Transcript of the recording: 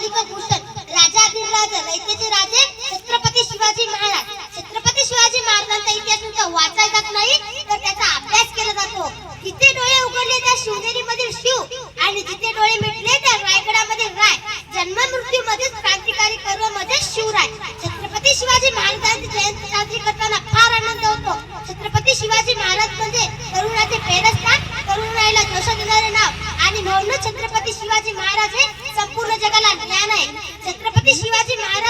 अधिक कुशल राजा अधिराज रयतेचे राजे छत्रपती शिवाजी महाराज. छत्रपती शिवाजी महाराजांचा इतिहास तुमचा वाचायला जात नाही तर त्याचा अभ्यास केला जातो. जिथे डोळे उघडले त्या शिवनेरीमधील शिव आणि जिथे डोळे मिटले त्या रायगडामधील राय. जन्म मृत्यू मध्येच क्रांतिकारी कर्ममध्ये शिवराय. छत्रपती शिवाजी महाराजांची जयंती साजरी करताना फार आनंद होतो. छत्रपती शिवाजी महाराज म्हणजे तरुणाचे पेरस्थान तरुणाईला जोश देणारे नाव आणि म्हणून छत्रपती शिवाजी महाराज हे संपूर्ण जगाला ज्ञान आहे. छत्रपती शिवाजी महाराज